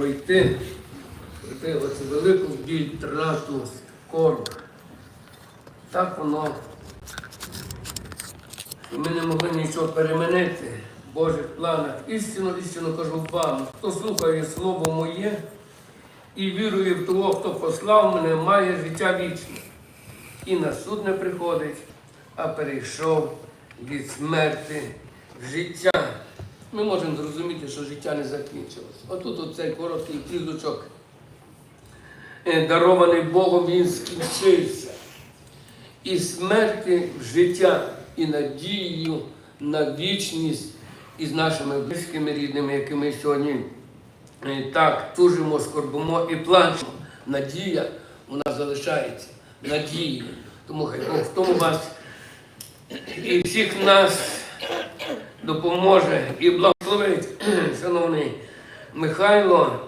пройти, оцю велику біль, трату, корм. Так воно. Ми не могли нічого перемінити в Божих планах. Істину, істину кажу вам, хто слухає Слово моє і вірує в того, хто послав мене, має життя вічне. І на суд не приходить, а перейшов від смерти в життя. Ми можемо зрозуміти, що життя не закінчилось. Отут оцей короткий кізочок, е, дарований Богом, він скінчився. І смерти в життя, і надією на вічність із нашими близькими рідними, якими сьогодні е, так тужимо, скорбимо і плачемо. Надія у нас залишається. Надія. Тому хай Бог в тому вас і всіх нас допоможе і благословить, шановний Михайло,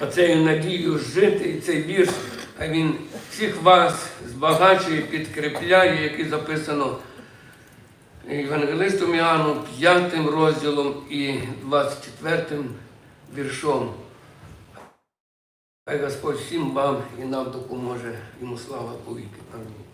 оцею надією жити, і цей вірш, а він всіх вас збагачує, підкріпляє, як і записано Євангелистом Іоанну, 5 розділом і 24 віршом. Хай Господь всім вам і нам допоможе, йому слава повіки. Амінь.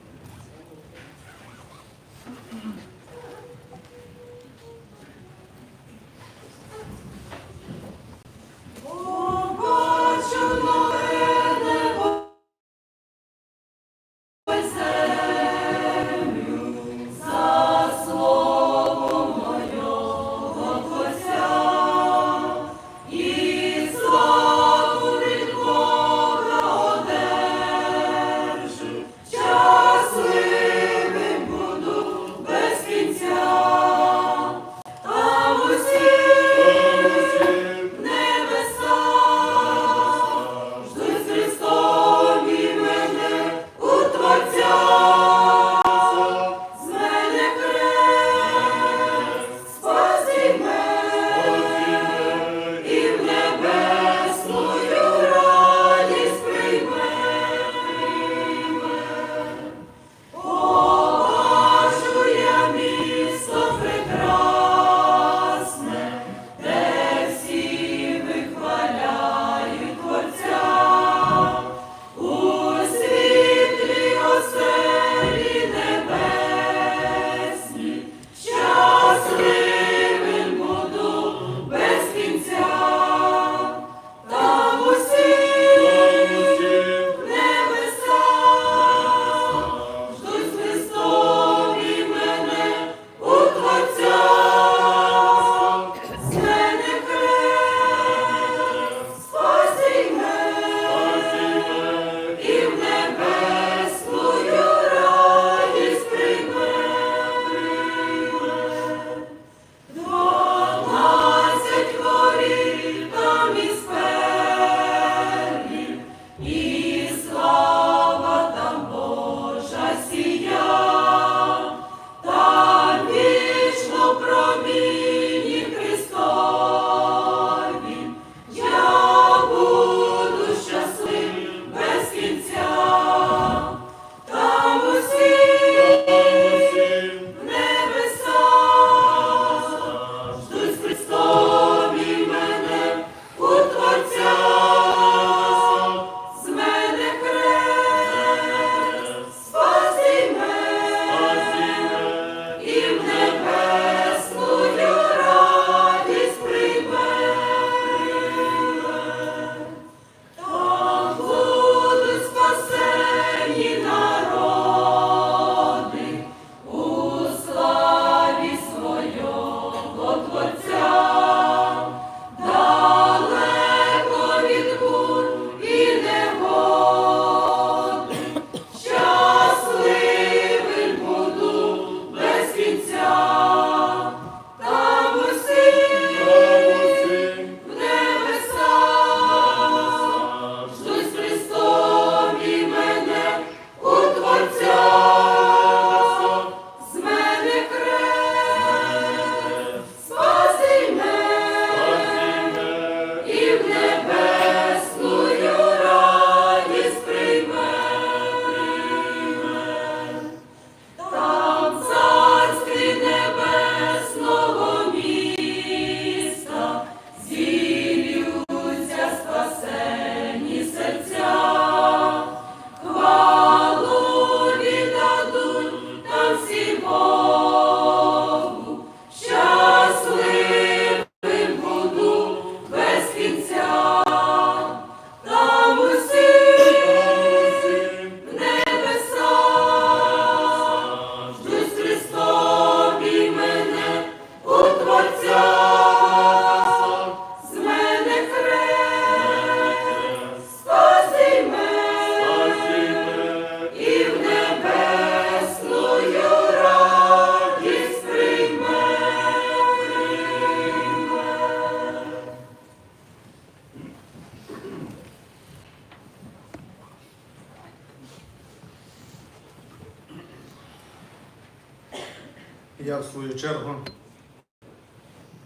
Я в свою чергу,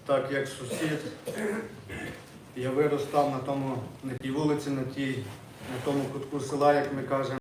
так як сусід, я виростав на тому, на тій вулиці, на тій, на тому кутку села, як ми кажемо.